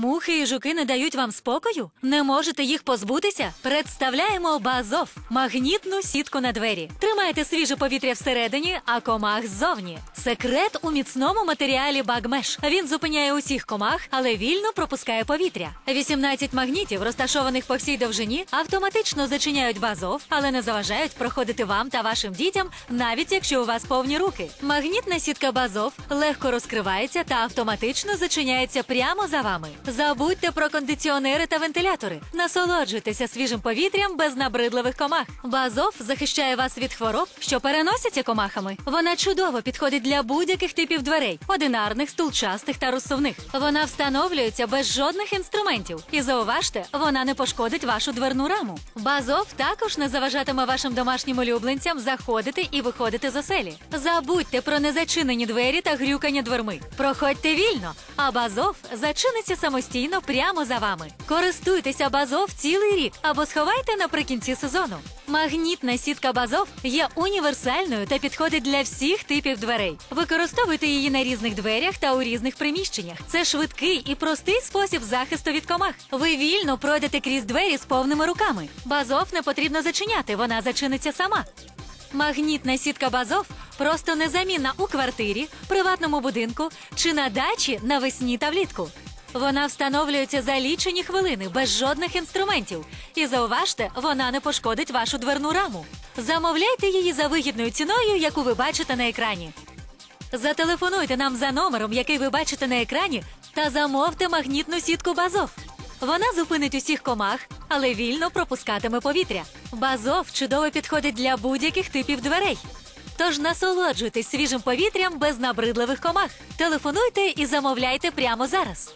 Мухи і жуки не дають вам спокою? Не можете їх позбутися? Представляємо Базов магнітну сітку на двері. Тримайте свіже повітря всередині, а комах ззовні. Секрет у міцному матеріалі Багмеш. Він зупиняє усіх комах, але вільно пропускає повітря. 18 магнітів, розташованих по всій довжині, автоматично зачиняють базов, але не заважають проходити вам та вашим дітям, навіть якщо у вас повні руки. Магнітна сітка базов легко розкривається та автоматично зачиняється прямо за вами. Забудьте про кондиціонери та вентилятори. Насолоджуйтеся свіжим повітрям без набридливих комах. Базов захищає вас від хвороб, що переносяться комахами. Вона чудово підходить для будь-яких типів дверей: одинарних, стулчастих та розсувних. Вона встановлюється без жодних інструментів. І зауважте, вона не пошкодить вашу дверну раму. Базов також не заважатиме вашим домашнім улюбленцям заходити і виходити з оселі. Забудьте про незачинені двері та грюкання дверми. Проходьте вільно, а базов зачиниться самостійно прямо за вами. Користуйтеся базов цілий рік або сховайте наприкінці сезону. Магнітна сітка базов є універсальною та підходить для всіх типів дверей. Використовуйте її на різних дверях та у різних приміщеннях. Це швидкий і простий спосіб захисту від комах. Ви вільно пройдете крізь двері з повними руками. Базов не потрібно зачиняти, вона зачиниться сама. Магнітна сітка базов просто незамінна у квартирі, приватному будинку чи на дачі навесні та влітку. Вона встановлюється за лічені хвилини без жодних інструментів. І зауважте, вона не пошкодить вашу дверну раму. Замовляйте її за вигідною ціною, яку ви бачите на екрані. Зателефонуйте нам за номером, який ви бачите на екрані, та замовте магнітну сітку базов. Вона зупинить усіх комах, але вільно пропускатиме повітря. Базов чудово підходить для будь-яких типів дверей. Тож насолоджуйтесь свіжим повітрям без набридливих комах. Телефонуйте і замовляйте прямо зараз.